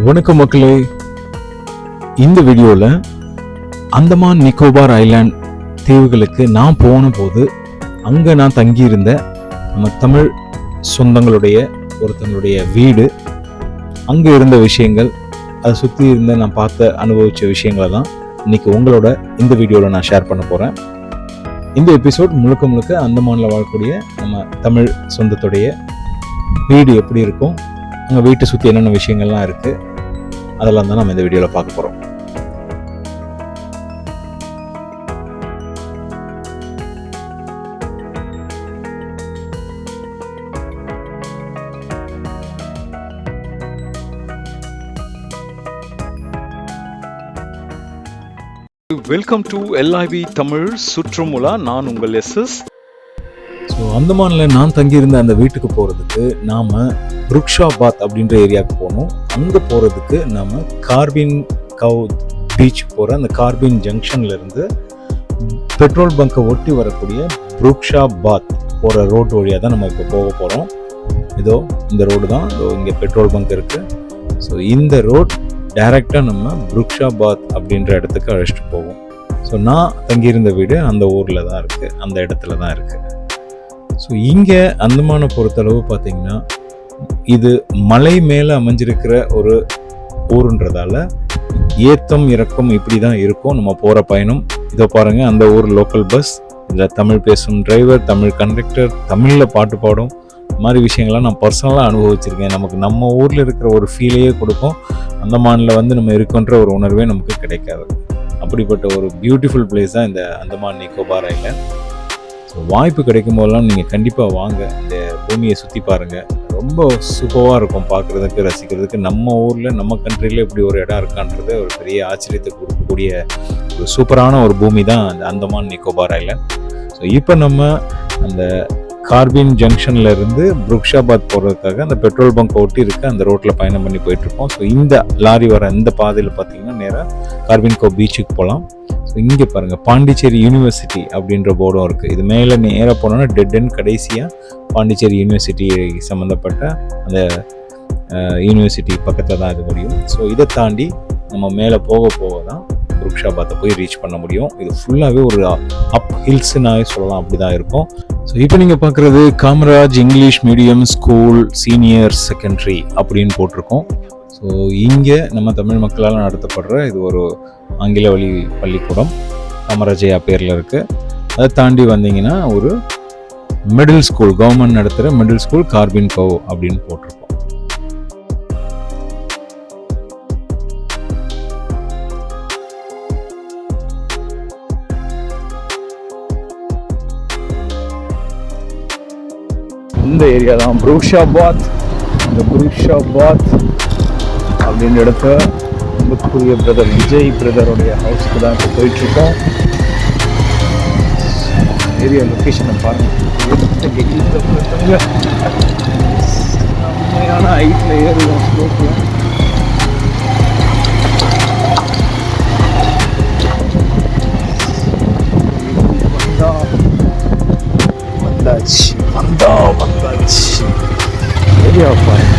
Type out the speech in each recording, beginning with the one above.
வணக்கம் மக்களே. இந்த வீடியோவில் அந்தமான் நிக்கோபார் ஐலாண்ட் தீவுகளுக்கு நான் போன போது அங்கே நான் தங்கியிருந்த நம்ம தமிழ் சொந்தங்களுடைய ஒருத்தங்களுடைய வீடு. அங்கே இருந்த விஷயங்கள் அதை சுற்றி இருந்த நான் பார்த்த அனுபவித்த விஷயங்களை தான் இன்னைக்கு உங்களோட இந்த வீடியோவில் நான் ஷேர் பண்ண போகிறேன் இந்த எபிசோட் முழுக்க முழுக்க அந்தமானில் வாழக்கூடிய நம்ம தமிழ் சொந்தத்துடைய வீடு எப்படி இருக்கும் வீட்டை சுற்றி என்னென்ன விஷயங்கள்லாம் இருக்குது அதெல்லாம் தான் நம்ம இந்த வீடியோவில் பார்க்க போகிறோம் வெல்கம் டு எல்ஐவி தமிழ் சுற்றுமுலா நான் உங்கள் எஸ்எஸ் அந்தமானில் நான் தங்கியிருந்த அந்த வீட்டுக்கு போகிறதுக்கு நாம் புருக்ஷாபாத் அப்படின்ற ஏரியாவுக்கு போனோம். அங்கே போகிறதுக்கு நாம் கார்பின் கவ் பீச் போகிற அந்த கார்பின் ஜங்ஷன்லேருந்து பெட்ரோல் பங்கை ஒட்டி வரக்கூடிய புருக்ஷாபாத் போகிற ரோடு வழியாக தான் நம்ம இப்போ போக போகிறோம் இதோ இந்த ரோடு தான். இதோ இங்கே பெட்ரோல் பங்க் இருக்குது ஸோ இந்த ரோட் டைரெக்டாக நம்ம புருக்ஷாபாத் அப்படின்ற இடத்துக்கு அழைச்சிட்டு போவோம். ஸோ நான் தங்கியிருந்த வீடு அந்த ஊரில் தான் இருக்குது அந்த இடத்துல தான் இருக்குது ஸோ இங்கே அந்தமான பொறுத்தளவு பார்த்தீங்கன்னா இது மலை மேலே அமைஞ்சிருக்கிற ஒரு ஊருன்றதால ஏத்தம் இறக்கம் இப்படி தான் இருக்கும். நம்ம போகிற பயணம். இதை பாருங்கள் அந்த ஊர் லோக்கல் பஸ் இதில் தமிழ் பேசும் டிரைவர் தமிழ் கண்டக்டர் தமிழில் பாட்டு பாடும். மாதிரி விஷயங்கள்லாம் நான் பர்சனலாக அனுபவிச்சிருக்கேன். நமக்கு நம்ம ஊரில் இருக்கிற ஒரு ஃபீலையே கொடுக்கும். அந்தமானில் வந்து நம்ம இருக்கோன்ற ஒரு உணர்வே நமக்கு கிடைக்காது. அப்படிப்பட்ட ஒரு பியூட்டிஃபுல் பிளேஸ் தான் இந்த அந்தமான் நிக்கோபார் ஐலண்ட் வாய்ப்பு கிடைக்கும் போதெல்லாம் நீங்கள் கண்டிப்பாக வாங்க. இந்த பூமியை சுற்றி பாருங்கள் ரொம்ப சூப்பராக இருக்கும் பார்க்குறதுக்கு ரசிக்கிறதுக்கு. நம்ம ஊரில் நம்ம கண்ட்ரியில் இப்படி ஒரு இடம் இருக்கான்றது ஒரு பெரிய ஆச்சரியத்தை கொடுக்கக்கூடிய ஒரு சூப்பரான ஒரு பூமி தான் அந்த அந்தமான் நிக்கோபார் ஐலண்ட். ஸோ இப்போ நம்ம அந்த கார்பின் ஜங்ஷன்ல இருந்து புருக்ஷாபாத் போகிறதுக்காக அந்த பெட்ரோல் பங்க் ஒட்டி இருக்க அந்த ரோட்டில் பயணம் பண்ணி போயிட்டுருக்கோம் ஸோ இந்த லாரி வர இந்த பாதையில் பார்த்தீங்கன்னா நேராக கார்பின் கோ பீச்சுக்கு போகலாம் ஸோ இங்கே பாருங்கள் பாண்டிச்சேரி யூனிவர்சிட்டி அப்படின்ற போர்டும் இருக்குது இது மேலே நேராக போனோன்னா டெட் அண்ட் கடைசியாக பாண்டிச்சேரி யூனிவர்சிட்டி சம்மந்தப்பட்ட அந்த யூனிவர்சிட்டி பக்கத்தில் தான் இது முடியும். ஸோ இதை தாண்டி நம்ம மேலே போக போக தான் புருக்ஷாபாத்தை போய் ரீச் பண்ண முடியும். இது ஃபுல்லாகவே ஒரு அப் ஹில்ஸ்னாவே சொல்லலாம் அப்படி தான் இருக்கும். ஸோ இப்போ நீங்கள் பார்க்குறது Kamaraj English medium school senior secondary அப்படின்னு போட்டிருக்கோம். ஸோ இங்கே நம்ம தமிழ் மக்களால் நடத்தப்படுற இது ஒரு ஆங்கில வழி பள்ளிக்கூடம். அமரஜயா பேரில் இருக்குது அதை தாண்டி வந்தீங்கன்னா ஒரு மிடில் ஸ்கூல் கவர்மெண்ட் நடத்துகிற மிடில் ஸ்கூல் கார்பின் கவ் அப்படின்னு போட்டிருக்கோம் இந்த ஏரியா தான் புருஷாபாத் இந்த புருஷாபாத் அப்படின்ற இடத்த அன்புக்குரிய பிரதர் விஜய் பிரதருடைய ஹவுஸ்க்கு தான் இப்போ போயிட்டுருக்கோம். ஏரியா லொக்கேஷனை பாருங்க. உண்மையான ஹைட்டில் ஏறுவோம் ஸ்லோப்பில் வந்தாச்சு. வந்தா வந்தாச்சு. ஏரியா பாருங்க.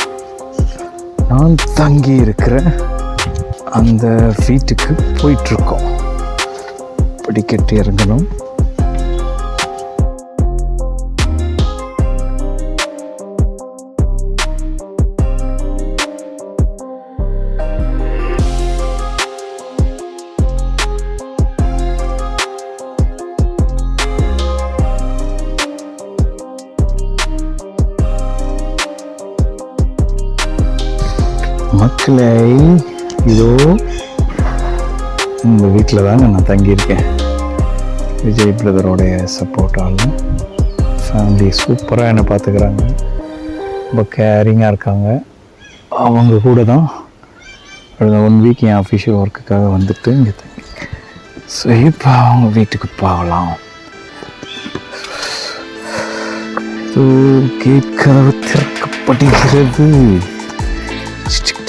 நான் தங்கி இருக்கிற அந்த வீட்டுக்கு போயிட்டுருக்கோம். படிக்கட்டு இறங்கணும். மக்களை இதோ உங்கள் வீட்டில் தாங்க நான் தங்கியிருக்கேன். விஜய் பிரதரோடைய சப்போர்ட்டால். ஃபேமிலி சூப்பராக என்னை பார்த்துக்கிறாங்க. ரொம்ப கேரிங்காக இருக்காங்க. அவங்க கூட தான் ஒன் வீக் என் அஃபிஷியல் ஒர்க்குக்காக வந்துட்டு இங்கே தங்கி ஸோ இப்போ அவங்க வீட்டுக்கு போகலாம். இது கேட் திறக்கப்படுகிறது.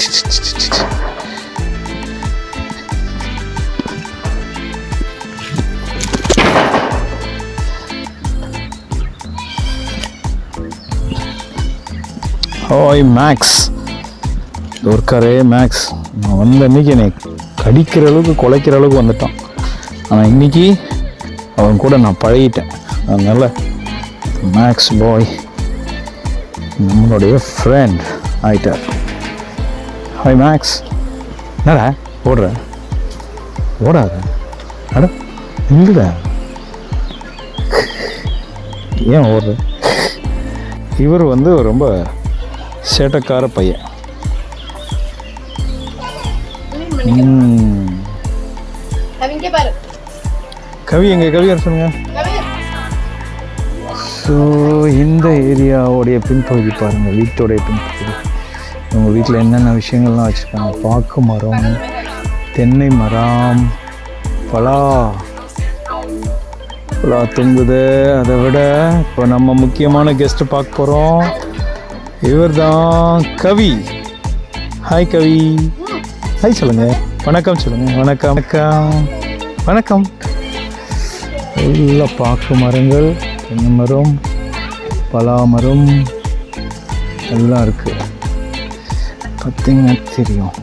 ஹாய் மேக்ஸ் ஒர்க்கரே மேக்ஸ் நான் வந்த அன்னைக்கு என்னை கடிக்கிற அளவுக்கு குலைக்கிற அளவுக்கு வந்துட்டான். ஆனால் இன்னைக்கு அவன் கூட நான் பழகிட்டேன். அதனால் மேக்ஸ் பாய் நம்மளுடைய ஃப்ரெண்ட் ஆயிட்டார். ஹாய் மேக்ஸ் என்னடா? ஓடுற. ஓடாத. அட இல்லைடா ஏன் ஓடுற? இவர் வந்து ரொம்ப சேட்டக்கார பையன். கவி எங்க கவி யார் சொல்லுங்க? ஸோ இந்த ஏரியாவுடைய பின்பகுதி பாருங்க வீட்டோடைய பின்பகுதி. இவங்க வீட்டில் என்னென்ன விஷயங்கள்லாம் வச்சுருக்காங்க? பாக்கு மரம் தென்னை மரம் பலா. பலா தொங்குது. அதை விட இப்போ நம்ம முக்கியமான கெஸ்ட்டு பார்க்க போகிறோம் இவர் தான் கவி. ஹாய் கவி. ஹாய் சொல்லுங்க. வணக்கம் சொல்லுங்கள் வணக்கம். வணக்கம். வணக்கம். எல்லா பாக்கு மரங்கள் தென்னை மரம் பலா மரம் எல்லாம் இருக்குது பார்த்தீங்கன்னா தெரியும்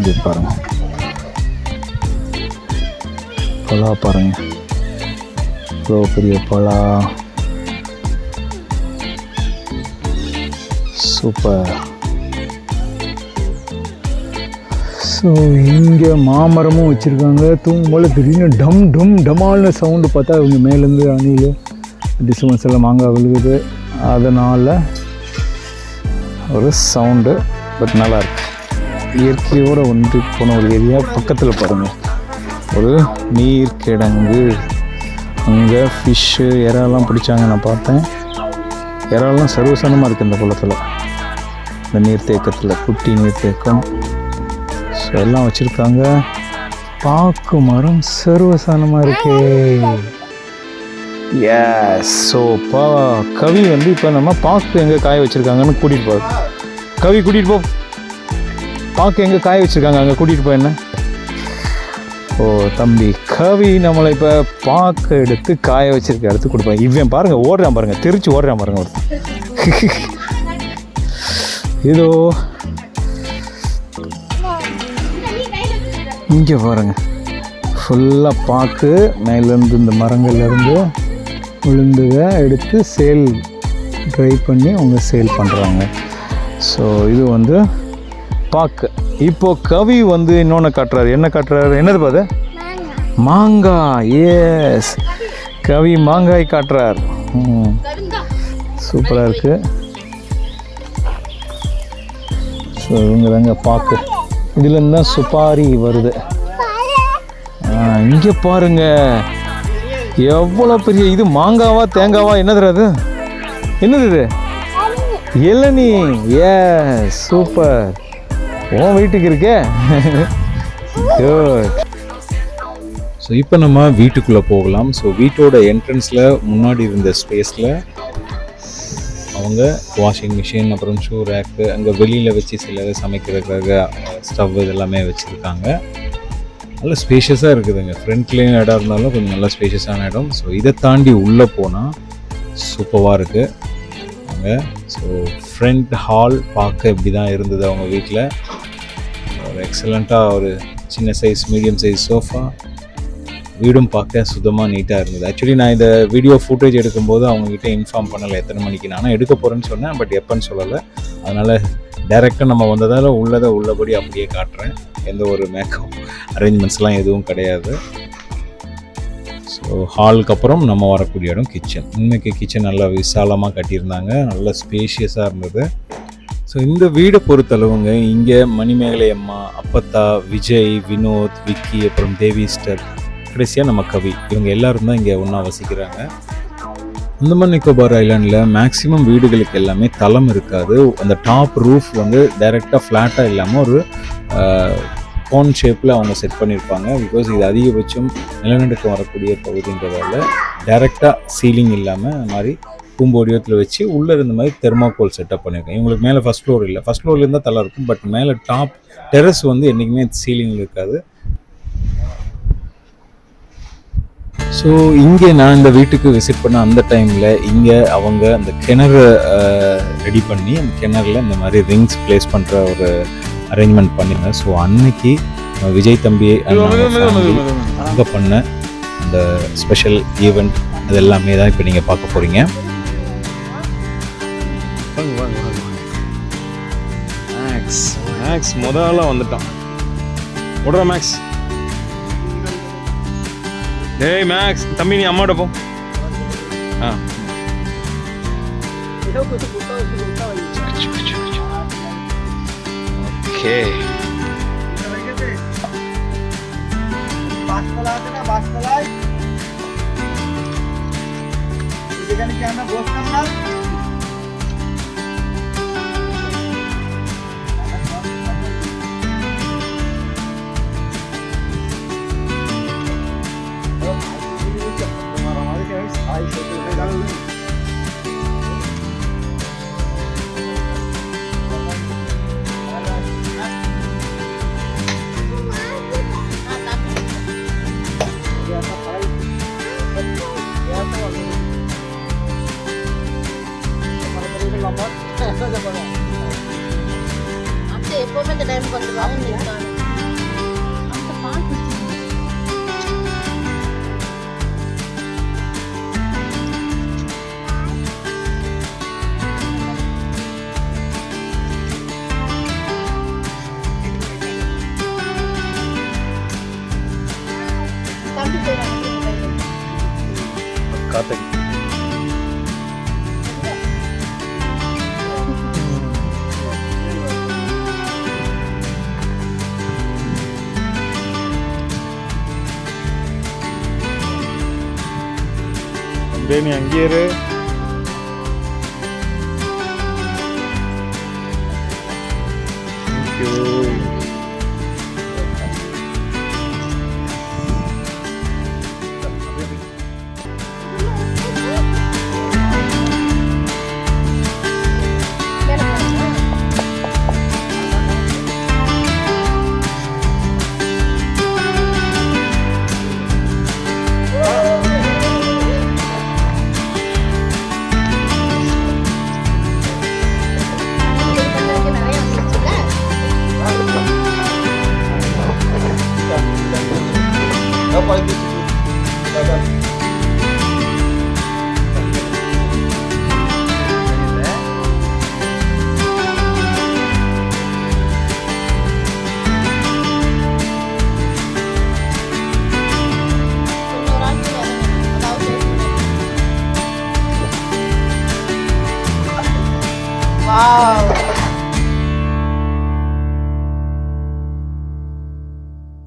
இது பாருங்க பலா பாருங்க இவ்வளோ பெரிய பலா சூப்பர் ஸோ இங்கே மாமரமும் வச்சுருக்காங்க தூங்கும் போல திடீர்னு டம் டம் டமால்னு சவுண்டு பார்த்தா இவங்க மேலேருந்து அணில் டிஸ்டர்பன்ஸ் எல்லாம் மாங்காய் விழுகுது. அதனால் ஒரு சவுண்டு பட் நல்லாயிருக்கு இயற்கையோடு ஒன்றி போன ஒரு ஏரியா பக்கத்தில் பாருங்கள் ஒரு நீர் கிடங்கு அங்கே ஃபிஷ்ஷு இறாலாம் பிடிச்சாங்க நான் பார்த்தேன். இறாலாம் சர்வசனமாக இருக்குது இந்த குளத்தில். இந்த நீர்த்தேக்கத்தில் குட்டி நீர்த்தேக்கம். ஸோ எல்லாம் வச்சுருக்காங்க. பாக்கு மரம் சர்வசானமாக இருக்கே. எஸ் ஸோ பா கவி வந்து இப்போ நம்ம பாக்கு எங்கே காய வச்சுருக்காங்கன்னு கூட்டிகிட்டு போ. கவி கூட்டிகிட்டு போ. பாக்கு எங்கே காய வச்சுருக்காங்க? அங்கே கூட்டிகிட்டு போ என்ன? ஓ தம்பி கவி நம்மளை இப்போ பாக்கு எடுத்து காய வச்சிருக்க எடுத்து கொடுப்பேன் இவன் பாருங்க ஓடுறான் பாருங்கள் திருச்சி ஓடுறான் பாருங்க ஒரு இதோ. இங்கே பாருங்க. ஃபுல்லாக பாக்கு மேலேருந்து இந்த மரங்கள்லேருந்து விழுந்ததை எடுத்து சேல் ட்ரை பண்ணி அவங்க சேல் பண்ணுறாங்க ஸோ இது வந்து பாக்கு. இப்போ கவி வந்து இன்னொன்று காட்டுறாரு. என்ன காட்டுறாரு? என்னது பாது? மாங்காய் ஏஸ் கவி மாங்காய் காட்டுறார். சூப்பராக இருக்குது ஸோ இவங்க தாங்க பாக்கு. இதுலேருந்து தான் சுப்பாரி வருது. இங்கே பாருங்கள் எவ்வளோ பெரிய இது? மாங்காவா தேங்காவா? என்னது அது என்னது இது? இளநீ. ஏ சூப்பர் உன் வீட்டுக்கு இருக்கே? ஸோ இப்போ நம்ம வீட்டுக்குள்ளே போகலாம். ஸோ வீட்டோட என்ட்ரன்ஸில் முன்னாடி இருந்த ஸ்பேஸில் அவங்க வாஷிங் மிஷின் அப்புறம் ஷூ ரேக்கு அங்கே வெளியில் வச்சு சில சமைக்கிறதுக்காக ஸ்டவ் இதெல்லாமே வச்சுருக்காங்க. நல்ல ஸ்பேஷியஸாக இருக்குதுங்க. ஃப்ரண்ட்லேயும் இடம் இருந்தாலும் கொஞ்சம் நல்லா ஸ்பேஷியஸான இடம். ஸோ இதை தாண்டி உள்ளே போனால் சூப்பராக இருக்குது அங்கே ஸோ ஃப்ரண்ட் ஹால் பார்க்க இப்படி தான் இருந்தது அவங்க வீட்டில் ஒரு எக்ஸலண்ட்டாக ஒரு சின்ன சைஸ் மீடியம் சைஸ் சோஃபா வீடும் பார்க்க சுத்தமாக நீட்டாக இருந்தது. ஆக்சுவலி நான் இந்த வீடியோ ஃபுட்டேஜ் எடுக்கும்போது அவங்கக்கிட்ட இன்ஃபார்ம் பண்ணலை எத்தனை மணிக்கு. நானும் எடுக்க போகிறேன்னு சொன்னேன் பட் எப்போன்னு சொல்லலை. அதனால் டைரெக்டாக நம்ம வந்ததால் உள்ளதை உள்ளபடி அப்படியே காட்டுறேன். எந்த ஒரு மேக்கப் அரேஞ்ச்மெண்ட்ஸ்லாம் எதுவும் கிடையாது. ஸோ ஹாலுக்கு அப்புறம் நம்ம வரக்கூடிய இடம் கிச்சன் இன்னைக்கு கிச்சன் நல்லா விசாலமாக கட்டியிருந்தாங்க. நல்லா ஸ்பேஷியஸாக இருந்தது. ஸோ இந்த வீடை பொறுத்தளவுங்க இங்கே மணிமேகலை அம்மா அப்பத்தா விஜய் வினோத் விக்கி அப்புறம் தேவிஸ்டர் கடைசியாக நம்ம கவி. இவங்க எல்லாரும் தான் இங்கே ஒன்றா வசிக்கிறாங்க. அந்தமான் நிக்கோபார் ஐலாண்டில் மேக்ஸிமம் வீடுகளுக்கு எல்லாமே தளம் இருக்காது. அந்த டாப் ரூஃப் வந்து டைரெக்டாக ஃப்ளாட்டாக இல்லாமல் ஒரு கோன் ஷேப்பில் அவங்க செட் பண்ணியிருப்பாங்க பிகாஸ் இது அதிகபட்சம் நிலநடுக்கம் வரக்கூடிய பகுதின்றதால டைரெக்டாக சீலிங் இல்லாமல் அந்த மாதிரி பூம்போடியத்தில் வச்சு உள்ளே இருந்த மாதிரி தெர்மாக்கோல் செட்டப் பண்ணியிருக்கேன் இவங்களுக்கு மேலே ஃபஸ்ட் ஃப்ளோர் இல்லை. ஃபஸ்ட் ஃப்ளோர்லேருந்து இருந்தால் தலை இருக்கும். பட் மேலே டாப் டெரஸ் வந்து என்றைக்குமே சீலிங் இருக்காது. ஸோ இங்கே நான் இந்த வீட்டுக்கு விசிட் பண்ண அந்த டைமில் இங்கே அவங்க அந்த கிணறு ரெடி பண்ணி அந்த கிணறுல இந்த மாதிரி ரிங்ஸ் ப்ளேஸ் பண்ணுற ஒரு அரேஞ்ச்மெண்ட் பண்ணியிருந்தேன் ஸோ அன்னைக்கு விஜய் தம்பி அங்கே பண்ண அந்த ஸ்பெஷல் ஈவெண்ட் அது எல்லாமே தான் இப்போ நீங்கள் பார்க்க போகிறீங்க மேக்ஸ் மேக்ஸ் முதல்ல வந்துட்டான். விடுறா மேக்ஸ் டேய் மேக்ஸ் தம்பி நீ அம்மாட்ட போ. ஆ. ஓகே. அத்தை அப்படியே நீ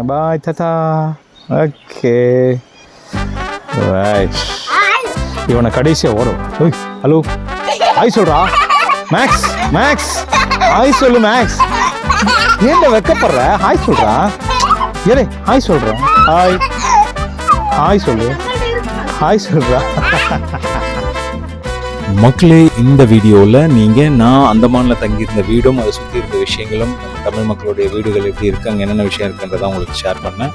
பாய் தாத்தா ஓகே ரைட் இவனை கடைசியாக வரும் ஓய் ஹலோ. ஹாய் சொல்றா. மேக்ஸ் மேக்ஸ் ஹாய் சொல்லு மேக்ஸ் ஏன்டா வெக்கப்படுற? ஹாய் சொல்றா. ஏலே ஹாய் சொல்றேன் ஹாய் ஹாய் சொல்லு. ஹாய் சொல்றா. மக்களே இந்த வீடியோவில் நீங்கள் நான் அந்தமானில் தங்கியிருந்த வீடும் அதை சுற்றி இருந்த விஷயங்களும் தமிழ் மக்களுடைய வீடுகள் எப்படி இருக்கு அங்கே என்னென்ன விஷயம் இருக்குன்றத உங்களுக்கு ஷேர் பண்ணேன்.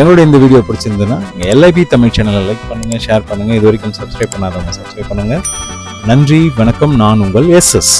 எங்களுடைய இந்த வீடியோ பிடிச்சிருந்ததுன்னா எல்ஐபி தமிழ் சேனலை லைக் பண்ணுங்கள் ஷேர் பண்ணுங்கள் இது வரைக்கும் சப்ஸ்கிரைப் பண்ணாதவங்க சப்ஸ்கிரைப் பண்ணுங்கள் நன்றி வணக்கம். நான் உங்கள் எஸ்எஸ்